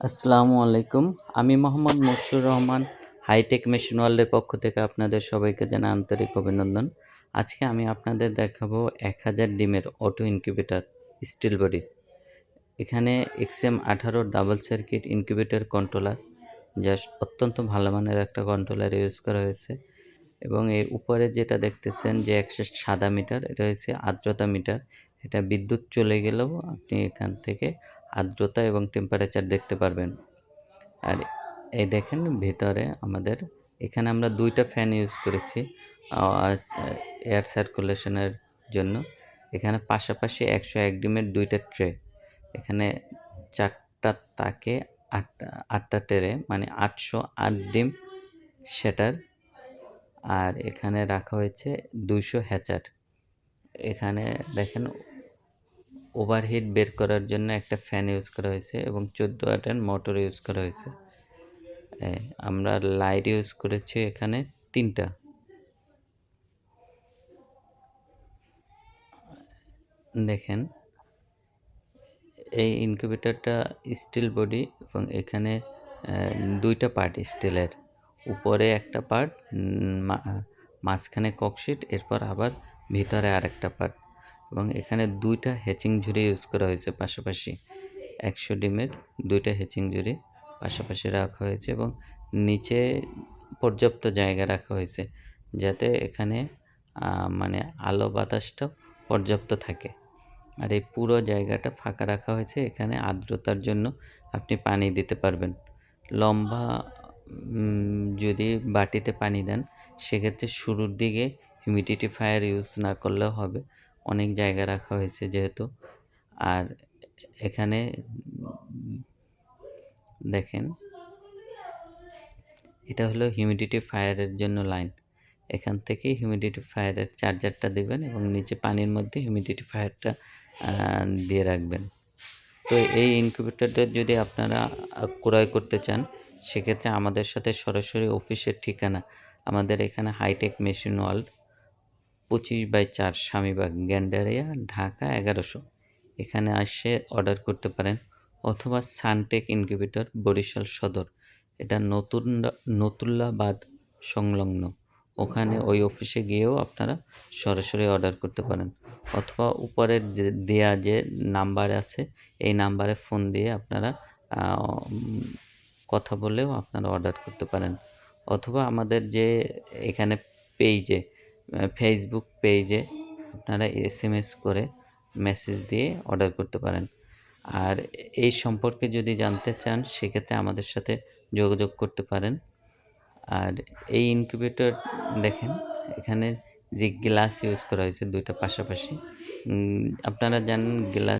আসসালামু আলাইকুম। আমি মোহাম্মদ মশিউর রহমান, হাইটেক মেশিন ওয়ার্ল্ডের পক্ষ থেকে আপনাদের সবাইকে জানাই আন্তরিক অভিনন্দন। আজকে আমি আপনাদের দেখাবো এক হাজার ডিমের অটো ইনকিউবেটর, স্টিল বডি। এখানে এক্সএম আঠারো ডাবল সার্কিট ইনকিউবেটর কন্ট্রোলার যা অত্যন্ত ভালো মানের একটা কন্ট্রোলার ইউজ করা হয়েছে। এবং এর উপরে যেটা দেখতেছেন যে একশো সাদা মিটার, এটা হচ্ছে আর্দ্রতা মিটার। এটা বিদ্যুৎ চলে গেলেও আপনি এখান থেকে আর্দ্রতা এবং টেম্পারেচার দেখতে পারবেন। আর এই দেখেন ভিতরে আমাদের, এখানে আমরা দুইটা ফ্যান ইউজ করেছি এয়ার সার্কুলেশনের জন্য। এখানে পাশাপাশি একশো এক ডিমের দুইটা ট্রে এখানে চারটা তাকে আটটা আটটা ট্রে মানে আটশো আট ডিম সেটার আর এখানে রাখা হয়েছে দুইশো হ্যাচার। এখানে দেখেন ওভারহিট বের করার জন্য একটা ফ্যান ইউজ করা হয়েছে এবং চোদ্দ ওয়াটের মোটর ইউজ করা হয়েছে। আমরা লাইট ইউজ করেছি এখানে তিনটা। দেখেন, এই ইনকিউবেটরটা স্টিল বডি এবং এখানে দুইটা পার্ট স্টিলের উপরে একটা পার্ট মাঝখানে ককশিট এরপর আবার ভিতরে আরেকটা পার্ট এবং এখানে দুইটা হেচিং ঝুড়ি ইউজ করা হয়েছে পাশাপাশি। একশো ডিমের দুইটা হেচিং ঝুড়ি পাশাপাশি রাখা হয়েছে এবং নিচে পর্যাপ্ত জায়গা রাখা হয়েছে যাতে এখানে মানে আলো বাতাসটা পর্যাপ্ত থাকে। আর এই পুরো জায়গাটা ফাঁকা রাখা হয়েছে, এখানে আর্দ্রতার জন্য আপনি পানি দিতে পারবেন। লম্বা যদি বাটিতে পানি দেন, সেক্ষেত্রে শুরুর দিকে হিউমিডিটি ফায়ার ইউজ না করলেও হবে। অনেক জায়গা রাখা হয়েছে যেহেতু। আর এখানে দেখেন, এটা হলো হিউমিডিটি ফায়ারের জন্য লাইন এখান থেকে হিউমিডিটি ফায়ারের চার্জারটা দেবেন এবং নিচে পানির মধ্যে হিউমিডিটি ফায়ারটা দিয়ে রাখবেন। তো এই ইনকিউবেটরটা যদি আপনারা ক্রয় করতে চান সেক্ষেত্রে আমাদের সাথে সরাসরি অফিসের ঠিকানা, আমাদের এখানে হাইটেক মেশিন ওয়ার্ল্ড, পঁচিশ বাই চার স্বামীবাগ, গ্যান্ডারিয়া, ঢাকা এগারোশো। এখানে আসে অর্ডার করতে পারেন অথবা সানটেক ইনকিউবেটর, বরিশাল সদর। এটা নতুন নতুল্লাবাদ সংলগ্ন। ওখানে ওই অফিসে গিয়েও আপনারা সরাসরি অর্ডার করতে পারেন। অথবা উপরের দেয়া যে নাম্বার আছে, এই নাম্বারে ফোন দিয়ে আপনারা কথা বলেও আপনারা অর্ডার করতে পারেন। অথবা আমাদের যে এখানে পেজে ফেসবুক পেজে আপনারা এস এম এস করে মেসেজ দিয়ে অর্ডার করতে পারেন। আর এই সম্পর্কে যদি জানতে চান, সেক্ষেত্রে আমাদের সাথে যোগাযোগ করতে পারেন। আর এই ইনকিউবেটর দেখেন, এখানে যে গ্লাস ইউজ করা হয়েছে দুইটা পাশাপাশি। আপনারা জানেন গ্লাস